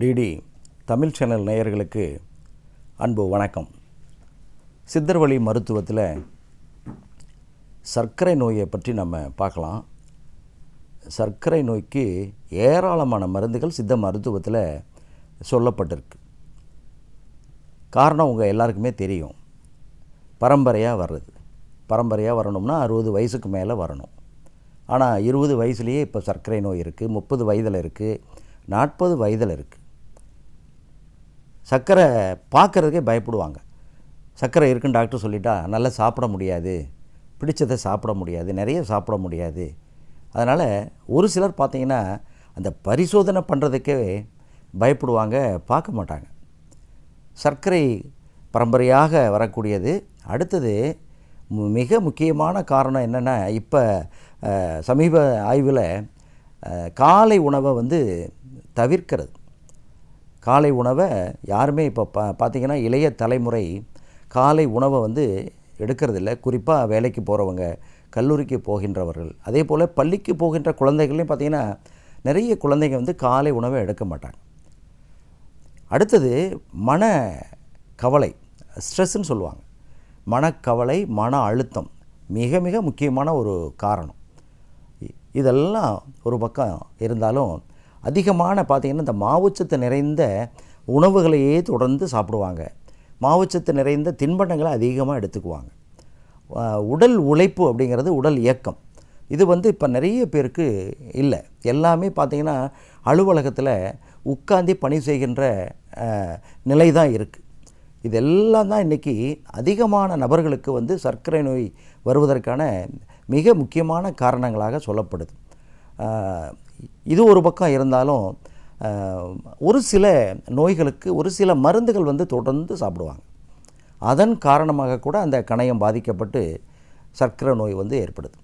DD Tamil channel நேயர்களுக்கு அன்பு வணக்கம். சித்தர்வழி மருத்துவத்தில் சர்க்கரை நோயை பற்றி நம்ம பார்க்கலாம். சர்க்கரை நோய்க்கு ஏராளமான மருந்துகள் சித்த மருத்துவத்தில் சொல்லப்பட்டிருக்கு. காரணம் உங்கள் எல்லாருக்குமே தெரியும். பரம்பரையாக வர்றது. பரம்பரையாக வரணும்னா அறுபது வயசுக்கு மேலே வரணும். ஆனால் இருபது வயசுலேயே இப்போ சர்க்கரை நோய் இருக்குது முப்பது வயதில் இருக்குது நாற்பது வயதில் இருக்குது. சர்க்கரை பார்க்குறதுக்கே பயப்படுவாங்க. சர்க்கரை இருக்குன்னு டாக்டர் சொல்லிட்டா நல்லா சாப்பிட முடியாது. பிடிச்சதை சாப்பிட முடியாது. நிறைய சாப்பிட முடியாது. அதனால் ஒரு சிலர் பார்த்தீங்கன்னா அந்த பரிசோதனை பண்ணுறதுக்கே பயப்படுவாங்க பார்க்க மாட்டாங்க. சர்க்கரை பரம்பரையாக வரக்கூடியது. அடுத்தது மிக முக்கியமான காரணம் என்னென்னா இப்போ சமீப ஆய்வில் காலை உணவை வந்து தவிர்க்கிறது. காலை உணவை யாருமே இப்போ பா பார்த்தீங்கன்னா இளைய தலைமுறை காலை உணவை வந்து எடுக்கிறதில்ல. குறிப்பாக வேலைக்கு போகிறவங்க கல்லூரிக்கு போகின்றவர்கள். அதே போல் பள்ளிக்கு போகின்ற குழந்தைகள்லையும் பார்த்தீங்கன்னா நிறைய குழந்தைங்க வந்து காலை உணவை எடுக்க மாட்டாங்க. அடுத்தது மன கவலை ஸ்ட்ரெஸ்ஸுன்னு சொல்லுவாங்க. மனக்கவலை மன அழுத்தம் மிக மிக முக்கியமான ஒரு காரணம். இதெல்லாம் ஒரு பக்கம் இருந்தாலும் அதிகமான பார்த்திங்கன்னா இந்த மாவுச்சத்து நிறைந்த உணவுகளையே தொடர்ந்து சாப்பிடுவாங்க. மாவுச்சத்து நிறைந்த தின்பண்டங்களை அதிகமாக எடுத்துக்குவாங்க. உடல் உழைப்பு அப்படிங்கிறது உடல் இயக்கம். இது வந்து இப்போ நிறைய பேருக்கு இல்லை. எல்லாமே பார்த்திங்கன்னா அலுவலகத்தில் உட்காந்து பணி செய்கின்ற நிலை தான் இருக்குது இதெல்லாம் தான் இன்றைக்கி அதிகமான நபர்களுக்கு வந்து சர்க்கரை நோய் வருவதற்கான மிக முக்கியமான காரணங்களாக சொல்லப்படுது. இது ஒரு பக்கம் இருந்தாலும் ஒரு சில நோய்களுக்கு ஒரு சில மருந்துகள் வந்து தொடர்ந்து சாப்பிடுவாங்க. அதன் காரணமாக கூட அந்த கணையம் பாதிக்கப்பட்டு சர்க்கரை நோய் வந்து ஏற்படுது.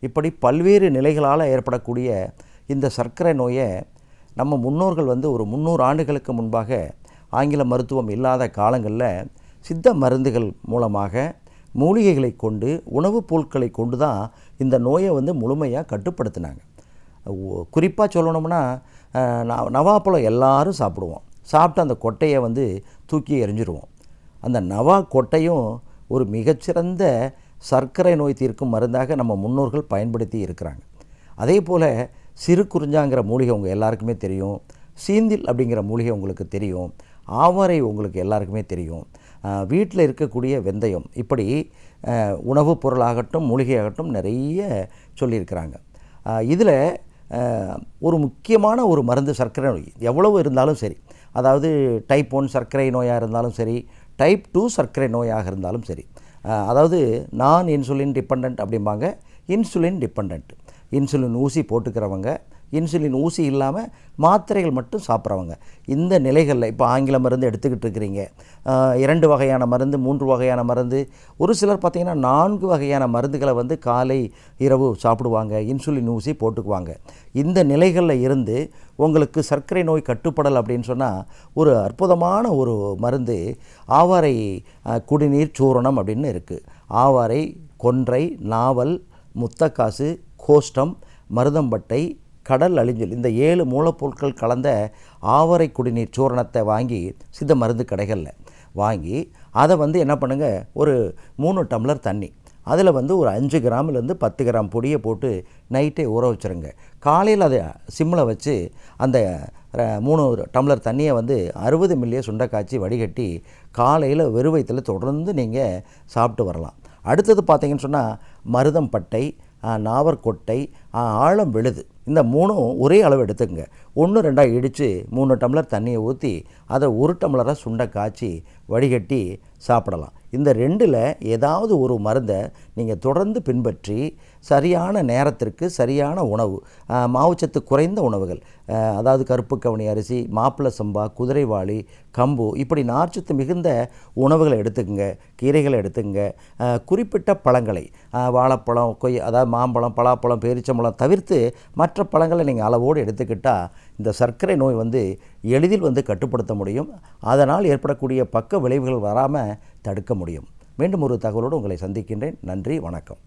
இப்படி பல்வேறு நிலைகளால் ஏற்படக்கூடிய இந்த சர்க்கரை நோயை நம்ம முன்னோர்கள் வந்து ஒரு முந்நூறு ஆண்டுகளுக்கு முன்பாக ஆங்கில மருத்துவம் இல்லாத காலங்களில் சித்த மருந்துகள் மூலமாக மூலிகைகளை கொண்டு உணவுப் பொருட்களை கொண்டு தான் இந்த நோயை வந்து முழுமையாக கட்டுப்படுத்தினாங்க. குறிப்பாக சொல்லணும்னா ந- நவாப்பழம் எல்லாரும் சாப்பிடுவோம். சாப்பிட்டு அந்த கொட்டையை வந்து தூக்கி எறிஞ்சிருவோம். அந்த நவா கொட்டையும் ஒரு மிகச்சிறந்த சர்க்கரை நோய் தீர்க்கும் மருந்தாக நம்ம முன்னோர்கள் பயன்படுத்தி இருக்கிறாங்க. அதே போல் சிறு குறிஞ்சாங்கிற மூலிகை உங்கள் எல்லாருக்குமே தெரியும். சீந்தில் அப்படிங்கிற மூலிகை உங்களுக்கு தெரியும். ஆவாரை உங்களுக்கு எல்லாருக்குமே தெரியும். வீட்டில் இருக்கக்கூடிய வெந்தயம். இப்படி உணவுப் பொருளாகட்டும் மூலிகையாகட்டும் நிறைய சொல்லியிருக்கிறாங்க. இதில் ஒரு முக்கியமான ஒரு மருந்து சர்க்கரை நோய். எவ்வளவு இருந்தாலும் சரி. அதாவது டைப் ஒன் சர்க்கரை நோயாக இருந்தாலும் சரி டைப் டூ சர்க்கரை நோயாக இருந்தாலும் சரி. அதாவது நான் இன்சுலின் டிபெண்ட் அப்படிம்பாங்க இன்சுலின் டிபெண்ட் இன்சுலின் ஊசி போட்டுக்கிறவங்க இன்சுலின் ஊசி இல்லாமல் மாத்திரைகள் மட்டும் சாப்பிட்றவங்க. இந்த நிலைகளில் இப்போ ஆங்கில மருந்து எடுத்துக்கிட்டு இருக்கிறீங்க. இரண்டு வகையான மருந்து மூன்று வகையான மருந்து. ஒரு சிலர் பார்த்திங்கன்னா நான்கு வகையான மருந்துகளை வந்து காலை இரவு சாப்பிடுவாங்க இன்சுலின் ஊசி போட்டுக்குவாங்க. இந்த நிலைகளில் இருந்து உங்களுக்கு சர்க்கரை நோய் கட்டுப்படல் அப்படின்னு சொன்னால் ஒரு அற்புதமான ஒரு மருந்து ஆவாரை குடிநீர் சூரணம் அப்படின்னு இருக்குது ஆவாரை கொன்றை நாவல் முத்தக்காசு கோஷ்டம் மருதம்பட்டை கடல் அழிஞ்சல் இந்த ஏழு மூலப்பொருட்கள் கலந்த ஆவரை குடிநீர் சூரணத்தை வாங்கி சித்த மருந்து கடைகளில் வாங்கி அதை வந்து என்ன பண்ணுங்கள் ஒரு மூணு டம்ளர் தண்ணி. அதில் வந்து ஒரு அஞ்சு கிராம்லேருந்து பத்து கிராம் பொடியை போட்டு நைட்டே ஊற வச்சுருங்க. காலையில் அதை சிம்மில் வச்சு அந்த மூணு டம்ளர் தண்ணியை வந்து அறுபது மில்லியை சுண்டை காய்ச்சி வடிகட்டி காலையில் வெறும் தொடர்ந்து நீங்கள் சாப்பிட்டு வரலாம். அடுத்தது பார்த்தீங்கன்னு சொன்னால் மருதம் பட்டை நாவற்கொட்டை ஆழம் விழுது இந்த மூணும் ஒரே அளவு எடுத்துக்கங்க. ஒன்று ரெண்டாக இடித்து மூணு டம்ளர் தண்ணியை ஊற்றி அதை ஒரு டம்ளராக சுண்டை காய்ச்சி வடிகட்டி சாப்பிடலாம். இந்த ரெண்டில் ஏதாவது ஒரு மருந்தை நீங்கள் தொடர்ந்து பின்பற்றி சரியான நேரத்திற்கு சரியான உணவு மாவுச்சத்து குறைந்த உணவுகள் அதாவது கருப்பு கவனி அரிசி மாப்பிள்ளை சம்பா குதிரைவாளி கம்பு இப்படி நார்ச்சத்து மிகுந்த உணவுகளை எடுத்துக்கங்க கீரைகளை எடுத்துக்கங்க. குறிப்பிட்ட பழங்களை வாழைப்பழம் கொய் அதாவது மாம்பழம் பலாப்பழம் பேரிச்சம்பழம் தவிர்த்து மற்ற பழங்களை நீங்கள் அளவோடு எடுத்துக்கிட்டால் இந்த சர்க்கரை நோய் வந்து எளிதில் வந்து கட்டுப்படுத்த முடியும். அதனால் ஏற்படக்கூடிய பக்க விளைவுகள் வராமல் தடுக்க முடியும். மீண்டும் ஒரு தகவலோடு உங்களை சந்திக்கின்றேன். நன்றி வணக்கம்.